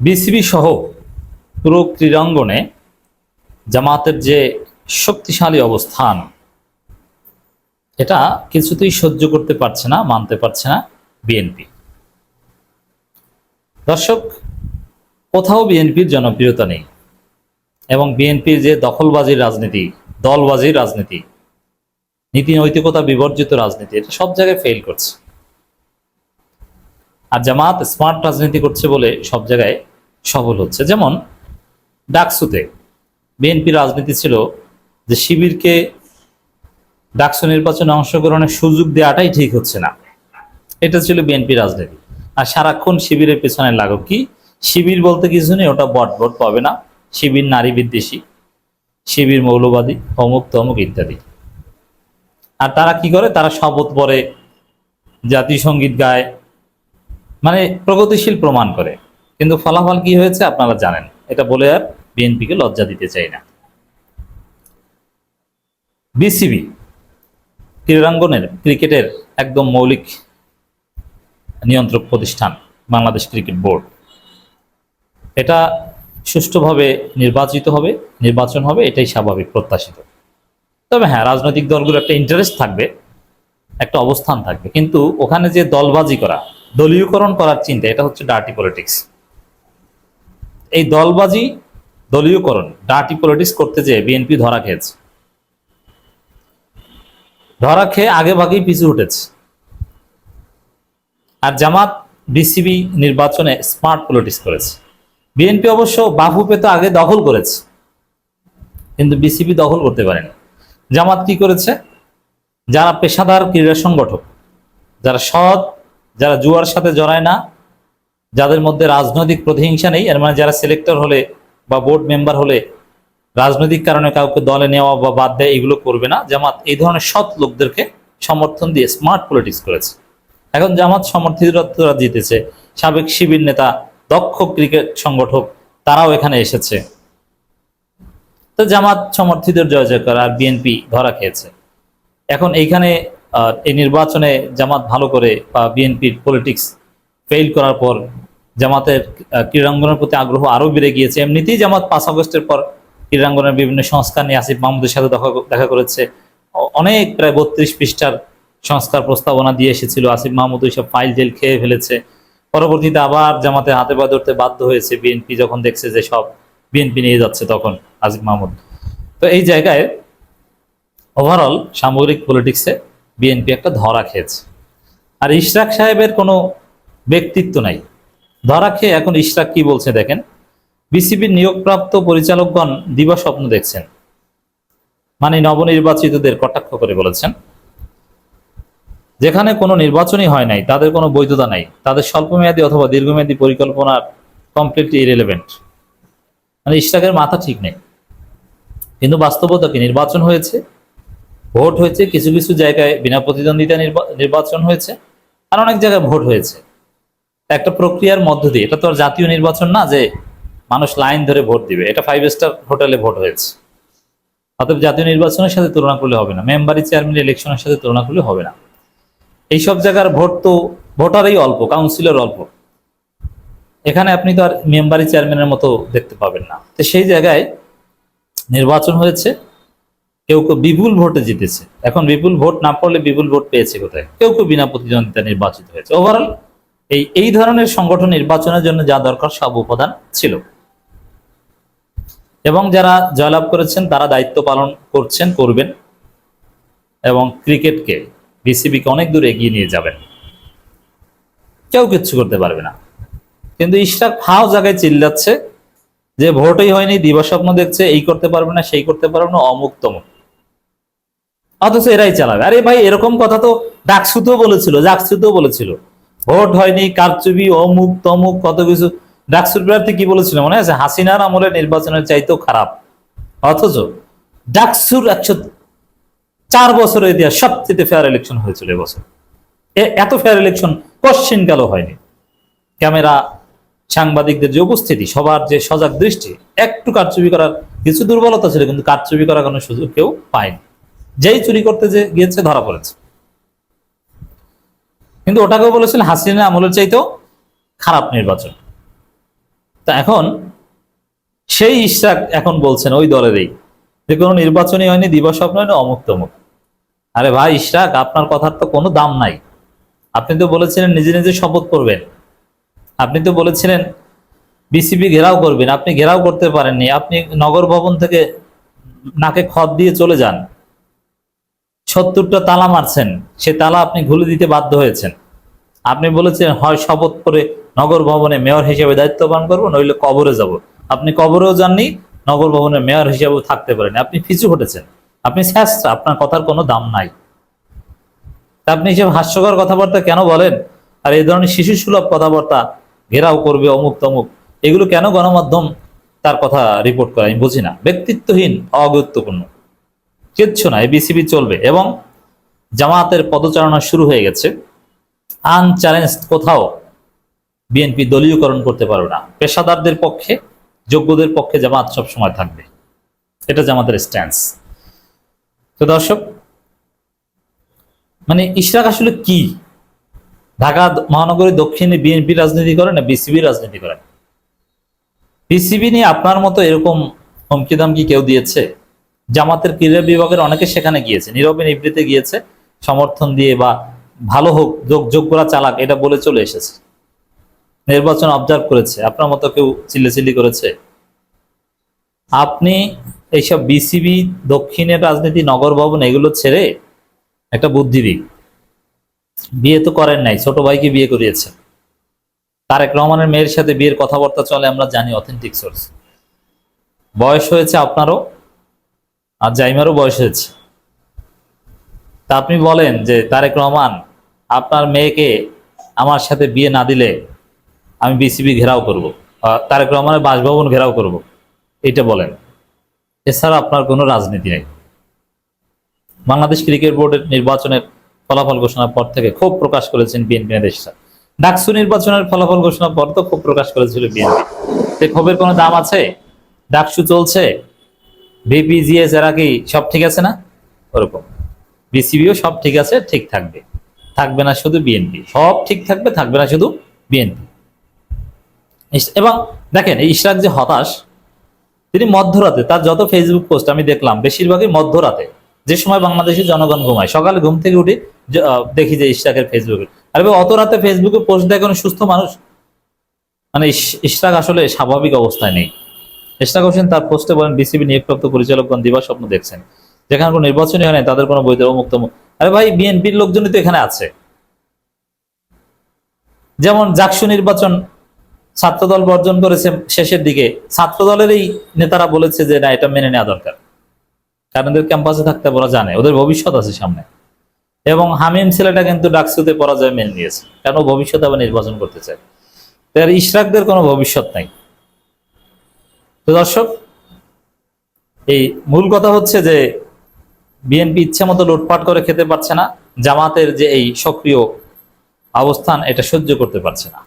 BCB সহ পুরো ক্রীড়াঙ্গনে জামাতের যে শক্তিশালী অবস্থান, এটা কিছুতেই সহ্য করতে পারছে না, মানতে পারছে না বিএনপি দর্শক, কোথাও বিএনপির জনপ্রিয়তা নেই এবং বিএনপির যে দখলবাজির রাজনীতি দলবাজির রাজনীতি, নীতি নৈতিকতা বিবর্জিত রাজনীতি, এটা সব জায়গায় ফেল করছে। আর জামাত স্মার্ট রাজনীতি করছে বলে সব জায়গায় সফল হচ্ছে। যেমন ডাকসুতে বিএনপি রাজনীতি ছিল যে শিবিরকে ডাকসু নির্বাচনে অংশগ্রহণের সুযোগ দেওয়াটাই ঠিক হচ্ছে না। এটা ছিল বিএনপি রাজনীতি। আর সারাক্ষণ শিবিরের পেছনে লাগুক কি? শিবির বলতে কিছু নেই, ওটা বট বট পাবে না। শিবির নারী বিদ্বেষী, শিবির মৌলবাদী, অমুক তমুক ইত্যাদি। আর তারা কি করে? তারা শপথ পরে জাতীয় সংগীত গায় মানে প্রগতিশীল প্রমাণ করে। কিন্তু ফলাফল কি হয়েছে আপনারা জানেন। এটা বলে আর বিএনপিকে লজ্জা দিতে চাই না। বিসিবি ক্রীড়াঙ্গনের ক্রিকেটের একদম মৌলিক নিয়ন্ত্রক প্রতিষ্ঠান, বাংলাদেশ ক্রিকেট বোর্ড। এটা সুষ্ঠুভাবে নির্বাচিত হবে, নির্বাচন হবে, এটাই স্বাভাবিক, প্রত্যাশিত। তবে হ্যাঁ রাজনৈতিক দলগুলো একটা ইন্টারেস্ট থাকবে, একটা অবস্থান থাকবে। কিন্তু ওখানে যে দলবাজি করা, দলীয়করণ করার চিন্তা, এটা হচ্ছে ডার্টি পলিটিক্স এই দলবাজি দলীয়করণ ডার্টি পলিটিক্স করতে যেয়ে বিএনপি ধরা খেয়েছে। ধরা খেয়ে আগে ভাগেই পিছু উঠেছে। আর জামাত বিসিবি নির্বাচনে স্মার্ট পলিটিক্স করেছে। বিএনপি অবশ্য বাহু পেতে আগে দখল করেছে, কিন্তু বিসিবি দখল করতে পারেনি। জামাত কি করেছে? যারা পেশাদার ক্রীড়া সংগঠক, যারা সৎ, যারা জুয়ার সাথে জড়ায় না যাদের মধ্যে রাজনৈতিক প্রতিহিংসা নেই, এর মানে যারা সিলেক্টর হলে বা বোর্ড মেম্বার হলে রাজনৈতিক কারণে কাউকে দলে নেওয়া বা বাদ দেয় এগুলো করবে না। জামাত এই ধরনের সৎ লোকদেরকে সমর্থন দিয়ে স্মার্ট পলিটিক্স করেছে। এখন জামাত সমর্থিতরা জিতেছে। সাবেক শিবির নেতা, দক্ষ ক্রিকেট সংগঠক, তারাও এখানে এসেছে। তো জামাত সমর্থিতের জয় জয়কার, আর বিএনপি ধরা খেয়েছে। এখন এইখানে এই নির্বাচনে জামাত ভালো করে বা বিএনপির পলিটিক্স ফেল করার পর জামাতের ক্রীড়াঙ্গনের প্রতি আগ্রহ আরও বেড়ে গিয়েছে। এমনিতেই জামাত পাঁচ আগস্টের পর ক্রীড়াঙ্গনের বিভিন্ন সংস্কার নিয়ে আসিফ মাহমুদের সাথে দেখা দেখা করেছে। অনেক প্রায় বত্রিশ পৃষ্ঠার সংস্কার প্রস্তাবনা দিয়ে এসেছিল। আসিফ মাহমুদ ওইসব ফাইল জেল খেয়ে ফেলেছে। পরবর্তীতে আবার জামাতে হাতে পা ধরতে বাধ্য হয়েছে বিএনপি, যখন দেখছে যে সব বিএনপি নিয়ে যাচ্ছে তখন আসিফ মাহমুদ। তো এই জায়গায় ওভারঅল সামগ্রিক পলিটিক্সে বিএনপি একটা ধরা খেয়েছে। আর ইশরাক সাহেবের কোনো ব্যক্তিত্ব নাই। ধরা খেয়ে এখন ইশরাক কি বলছে দেখেন? বিসিবির নিয়োগপ্রাপ্ত পরিচালকগণ দিবা স্বপ্ন দেখছেন। মানে নবনির্বাচিতদের কটাক্ষ করে বলেছেন। যেখানে কোনো নির্বাচনই হয় নাই, তাদের কোনো বৈধতা নাই। তাদের স্বল্পমেয়াদী অথবা দীর্ঘমেয়াদী পরিকল্পনার কমপ্লিটলি ইরেলেভেন্ট মানে ইশরাকের মাথা ঠিক নেই। কিন্তু বাস্তবতা কি? নির্বাচন হয়েছে, ভোট হয়েছে, কিছু কিছু জায়গায় বিনা প্রতিদ্বন্দ্বিতা নির্বা- নির্বাচন হয়েছে, আর অনেক জায়গায় ভোট হয়েছে। একটা প্রক্রিয়ার মধ্য দিয়ে, এটা তো আর জাতীয় নির্বাচন না যে মানুষ লাইন ধরে ভোট দিবে, এটা ফাইভ স্টার হোটেলে ভোট হয়েছে। অতএব জাতীয় নির্বাচনের সাথে তুলনা করলে হবে না, মেম্বারি চেয়ারম্যান ইলেকশনের সাথে তুলনা করলে হবে না। এইসব জায়গার ভোট তো, ভোটারই অল্প কাউন্সিলর অল্প। এখানে আপনি তো আর মেম্বারি চেয়ারম্যানের মতো দেখতে পাবেন না। তো সেই জায়গায় নির্বাচন হয়েছে, কেউ কেউ বিপুল ভোটে জিতেছে। এখন বিপুল ভোট না পড়লে বিপুল ভোট পেয়েছে কোথায়? কেউ কেউ বিনা প্রতিদ্বন্দ্বিতা নির্বাচিত হয়েছে। ওভারঅল এই এই ধরনের সংগঠন নির্বাচনের জন্য যা দরকার সব উপাদান ছিল। এবং যারা জয়লাভ করেছেন, তারা দায়িত্ব পালন করছেন, করবেন। এবং ক্রিকেটকে, বিসিবিকে অনেক দূর এগিয়ে নিয়ে যাবেন। কেউ কিচ্ছু করতে পারবে না। কিন্তু ইশরাক ফাও জায়গায় চিল্লাচ্ছে যে ভোটই হয়নি, দিবাস্বপ্ন দেখছে, এই করতে পারবে না, সেই করতে পারবে না, অমুক তমুক। অথচ এরাই চালাবে। আরে ভাই, এরকম কথা তো ডাকসুতেও বলেছিল জাকসুতেও বলেছিল। ভোট হয়নি কারচুবি অমুক, তমুক, কত কিছু। ডাকসুর প্রার্থী কি বলেছিল মনে আছে? হাসিনার আমলে নির্বাচনের চাইতেও খারাপ। অথচ ডাকসুর একশো চার বছরের ইতিহাস সবচেয়ে ফেয়ার ইলেকশন হয়েছিল এবছর। এত ফেয়ার ইলেকশন কোশ্চিন কালো হয়নি। ক্যামেরা সাংবাদিকদের যে উপস্থিতি, সবার যে সজাগ দৃষ্টি, একটু কারচুপি করার কিছু দুর্বলতা ছিল, কিন্তু কারচুপি করার কোনো সুযোগ কেউ পায়নি। যেই চুরি করতে যে গিয়েছে, ধরা পড়েছে। কিন্তু ওটাকেও বলেছিল হাসিনা আমলের চাইতেও খারাপ নির্বাচন। তা এখন সেই ইশরাক এখন বলছেন ওই দলেরই যে কোনো নির্বাচনই হয়নি দিবাস্বপ্ন হয়নি, অমুক তমুক। আরে ভাই ইশরাক, আপনার কথার তো কোনো দাম নাই। আপনি তো বলেছিলেন নিজে নিজে শপথ করবেন। আপনি তো বলেছিলেন বিসিবি ঘেরাও করবেন। আপনি ঘেরাও করতে পারেননি। আপনি নগর ভবন থেকে নাকে খত দিয়ে চলে যান। সত্তরটা তালা মারছেন, সে তালা আপনি খুলে দিতে বাধ্য হয়েছেন। আপনি বলেছেন, হয় শপথ করে নগর ভবনে মেয়র হিসেবে দায়িত্ব পালন করব, নইলে কবরে যাব। আপনি কবরেও যাননি, নগর ভবনের মেয়র হিসেবেও থাকতে পারেন। আপনি পিছু ঘটেছেন আপনি শ্যাস্ত্রা আপনার কথার কোনো দাম নাই। আপনি এসব হাস্যকর কথাবার্তা কেন বলেন? আর এই ধরনের শিশু সুলভ কথাবার্তা ঘেরাও করবে অমুক তমুক, এগুলো কেন গণমাধ্যম তার কথা রিপোর্ট করে? আমি বুঝি না। ব্যক্তিত্বহীন অগুরুত্বপূর্ণ কিচ্ছু না বিসিবি চলবে। এবং জামাতের পদচারণা শুরু হয়ে গেছে। আনচ্যালেঞ্জ কোথাও বিএনপি দলীয়করণ করতে পারবে না। পেশাদারদের পক্ষে, যোগ্যদের পক্ষে জামাত সব সময় থাকবে। এটা জামাতের স্ট্যান্স তো দর্শক মানে ইশরাক আসলে কি? ঢাকা মহানগরী দক্ষিণে বিএনপি রাজনীতি করে না বিসিবি রাজনীতি করে? বিসিবি নিয়ে আপনার মতো এরকম হুমকি দামকি কেউ দিয়েছে? জামাতের ক্রীড়া বিভাগের অনেকে সেখানে গিয়েছে। নীরবে নিবৃতে গিয়েছে। সমর্থন দিয়ে বা ভালো হোক, যোগ যোগ্যরা চালাক, এটা বলে চলে এসেছে। নির্বাচন অবজার্ভ করেছে। আপনার মতো কেউ চিল্লাচিল্লি করেছে? আপনি এইসব বিসিবি দক্ষিণের রাজনীতি, নগর ভবন, এগুলো ছেড়ে একটা বুদ্ধি দিক বিয়ে তো করেন নাই, ছোট ভাইকে বিয়ে করিয়েছে তারেক রহমানের মেয়ের সাথে বিয়ের কথাবার্তা চলে, আমরা জানি অথেন্টিক সোর্স বয়স হয়েছে আপনারও আর জাইমারও বয়স হয়েছে। তা আপনি বলেন যে তারেক রহমান, আপনার মেয়েকে আমার সাথে বিয়ে না দিলে আমি বিসিবি ঘেরাও করব তারেক রহমানের বাসভবন ঘেরাও করব, এটা বলেন। এছাড়া আপনার কোনো রাজনীতি নেই। বাংলাদেশ ক্রিকেট বোর্ডের নির্বাচনের ফলাফল ঘোষণার পর থেকে ক্ষোভ প্রকাশ করেছেন বিএনপি নেতা ডাকসু নির্বাচনের ফলাফল ঘোষণার পর তো ক্ষোভ প্রকাশ করেছিল বিএনপি। ক্ষোভের কোনো দাম আছে? ডাকসু চলছে? বিপিজিএস এরা কি সব ঠিক আছে না? ওরকম। বিসিবিও সব ঠিক আছে, ঠিক থাকবে। থাকবে না শুধু বিএনপি সব ঠিক থাকবে থাকবে না শুধু বিএনপি এবং দেখেন ইশরাক যে হতাশ, তিনি মধ্যরাতে, তার যত ফেসবুক পোস্ট আমি দেখলাম, বেশিরভাগই মধ্যরাতে। যে সময় বাংলাদেশের জনগণ ঘুমায়, সকালে ঘুম থেকে উঠে দেখি যে ইশরাকের ফেসবুকে আরে অত রাতে ফেসবুকে পোস্ট দেয় সুস্থ মানুষ? মানে ইশরাক আসলে স্বাভাবিক অবস্থায় নেই। ইশরাক হোসেন তার পোস্টে বলেন, বিসিবি নিয়োগপ্রাপ্ত পরিচালকগণ দিবা স্বপ্ন দেখছেন। যেখানে কোনো নির্বাচনই হয় নাই, তাদের কোনো বৈধ মুক্ত আরে ভাই, বিএনপির লোকজনই তো এখানে আছে। যেমন জাকসু নির্বাচন ছাত্রদল বর্জন করেছে শেষের দিকে ছাত্রদলের এই নেতারা বলেছে যে, না, এটা মেনে নেওয়া দরকার। কারণ ওদের ক্যাম্পাসে থাকতে ওরা জানে, ওদের ভবিষ্যৎ আছে সামনে। এবং হামিম ছেলেটা কিন্তু ডাকসুতে পরাজয় মেনে নিয়েছে। কেন ও ভবিষ্যতে আবার নির্বাচন করতে চায়? তো এর ইশরাকদের কোনো ভবিষ্যৎ নাই। তো দর্শক, এই মূল কথা হচ্ছে যে বিএনপি ইচ্ছা মতো লুটপাট করে খেতে পারছে না, জামাতের যে এই সক্রিয় অবস্থান, এটা সহ্য করতে পারছে না।